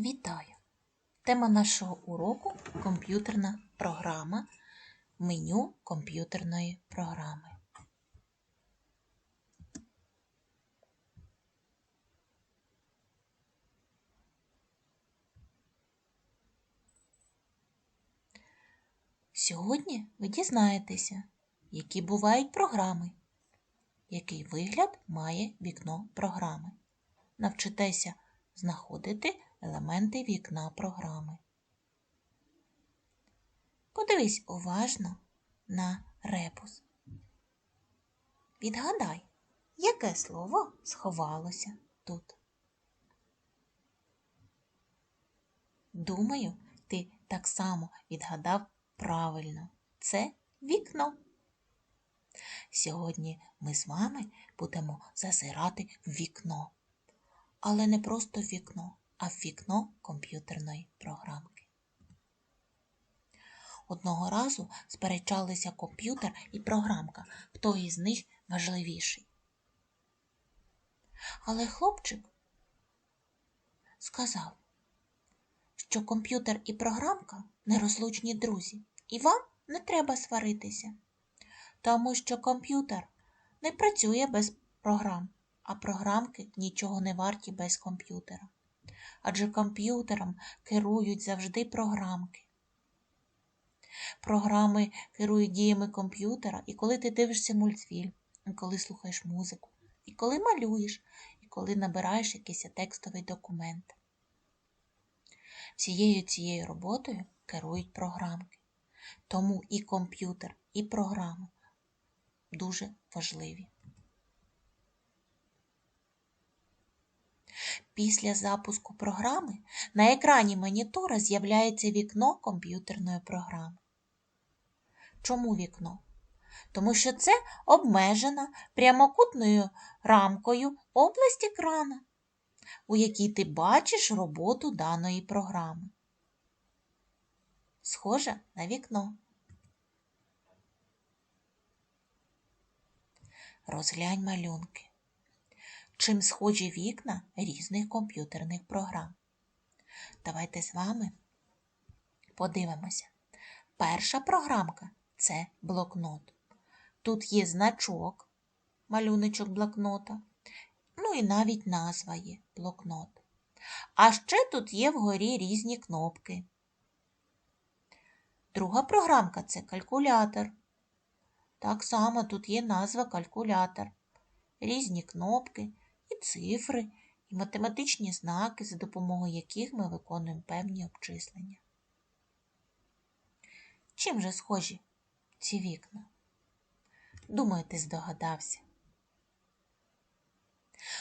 Вітаю! Тема нашого уроку комп'ютерна програма. Меню комп'ютерної програми. Сьогодні ви дізнаєтеся, які бувають програми, який вигляд має вікно програми. Навчитеся знаходити елементи вікна програми. Подивись уважно на ребус. Відгадай, яке слово сховалося тут. Думаю, ти так само відгадав правильно. Це вікно. Сьогодні ми з вами будемо зазирати в вікно. Але не просто в вікно, а в вікно комп'ютерної програмки. Одного разу сперечалися комп'ютер і програмка, хто із них важливіший. Але хлопчик сказав, що комп'ютер і програмка нерозлучні друзі, і вам не треба сваритися, тому що комп'ютер не працює без програм, а програмки нічого не варті без комп'ютера. Адже комп'ютером керують завжди програмки. Програми керують діями комп'ютера, і коли ти дивишся мультфільм, і коли слухаєш музику, і коли малюєш, і коли набираєш якийсь текстовий документ. Всією цією роботою керують програмки. Тому і комп'ютер, і програми дуже важливі. Після запуску програми на екрані монітора з'являється вікно комп'ютерної програми. Чому вікно? Тому що це обмежена прямокутною рамкою область екрана, у якій ти бачиш роботу даної програми. Схоже на вікно. Розглянь малюнки. Чим схожі вікна різних комп'ютерних програм. Давайте з вами подивимося. Перша програмка це блокнот. Тут є значок, малюночок блокнота, ну і навіть назва є блокнот. А ще тут є вгорі різні кнопки. Друга програмка це калькулятор. Так само тут є назва калькулятор, різні кнопки і цифри, і математичні знаки, за допомогою яких ми виконуємо певні обчислення. Чим же схожі ці вікна? Думаю, ти здогадався.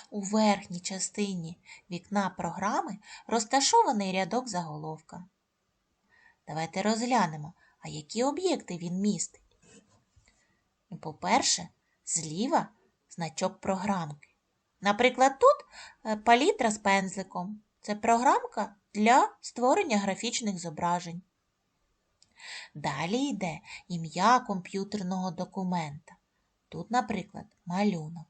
У верхній частині вікна програми розташований рядок заголовка. Давайте розглянемо, а які об'єкти він містить. По-перше, зліва значок програмки. Наприклад, тут е, палітра з пензликом. Це програмка для створення графічних зображень. Далі йде ім'я комп'ютерного документа. Тут, наприклад, малюнок.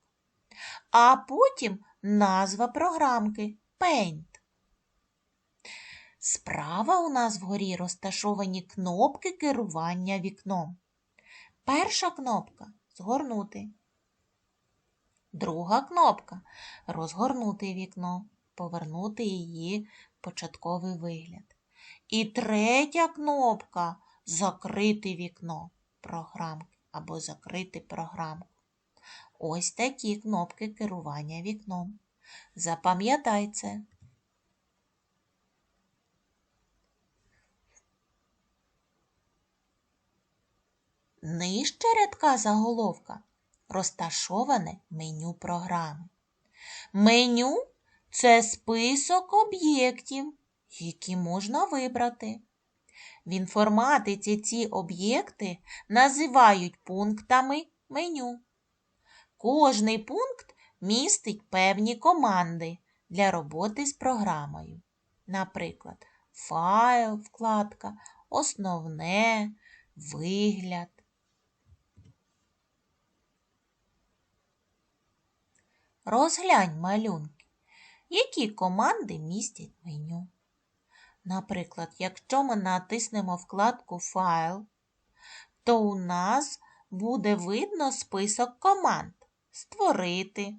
А потім назва програмки Paint. Справа у нас вгорі розташовані кнопки керування вікном. Перша кнопка згорнути. Друга кнопка розгорнути вікно, повернути її початковий вигляд. І третя кнопка закрити вікно програмки або закрити програмку. Ось такі кнопки керування вікном. Запам'ятай це. Нижче рядка заголовка розташоване меню програми. Меню це список об'єктів, які можна вибрати. В інформатиці ці об'єкти називають пунктами меню. Кожний пункт містить певні команди для роботи з програмою. Наприклад, файл, вкладка, основне, вигляд. Розглянь малюнки, які команди містять меню. Наприклад, якщо ми натиснемо вкладку Файл, то у нас буде видно список команд Створити,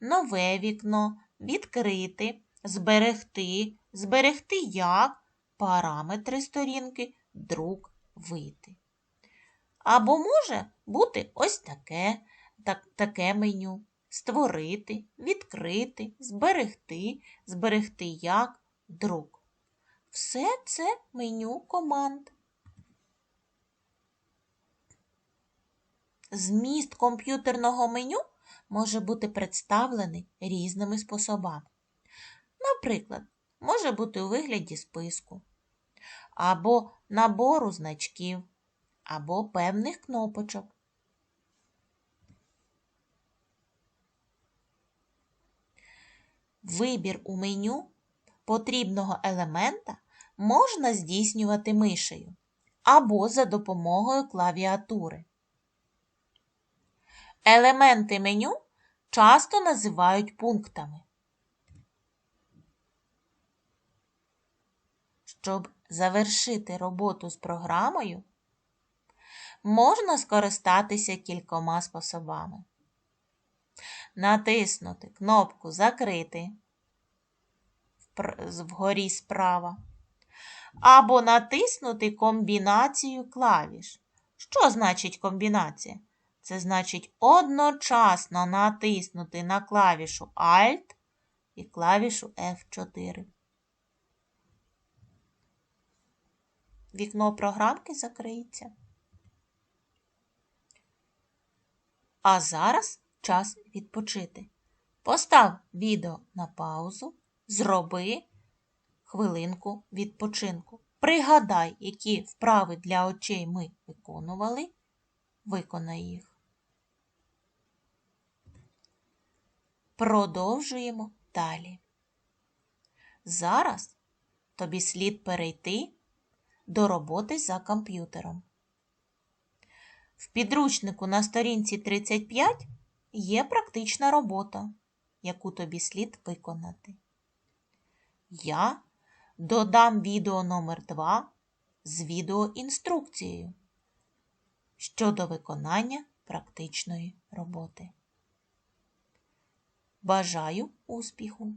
нове вікно, відкрити, зберегти, зберегти як, параметри сторінки, друк, вийти. Або може бути ось таке, так, таке меню. Створити, відкрити, зберегти, зберегти як, друк. Все це меню команд. Зміст комп'ютерного меню може бути представлений різними способами. Наприклад, може бути у вигляді списку, або набору значків, або певних кнопочок. Вибір у меню потрібного елемента можна здійснювати мишею або за допомогою клавіатури. Елементи меню часто називають пунктами. Щоб завершити роботу з програмою, можна скористатися кількома способами. Натиснути кнопку Закрити вгорі справа, або натиснути комбінацію клавіш. Що значить комбінація? Це значить одночасно натиснути на клавішу Alt і клавішу F4. Вікно програмки закриється. А зараз час відпочити. Постав відео на паузу, зроби хвилинку відпочинку. Пригадай, які вправи для очей ми виконували, виконай їх. Продовжуємо далі. Зараз тобі слід перейти до роботи за комп'ютером. В підручнику на сторінці 35 є практична робота, яку тобі слід виконати. Я додам відео номер 2 з відеоінструкцією щодо виконання практичної роботи. Бажаю успіху!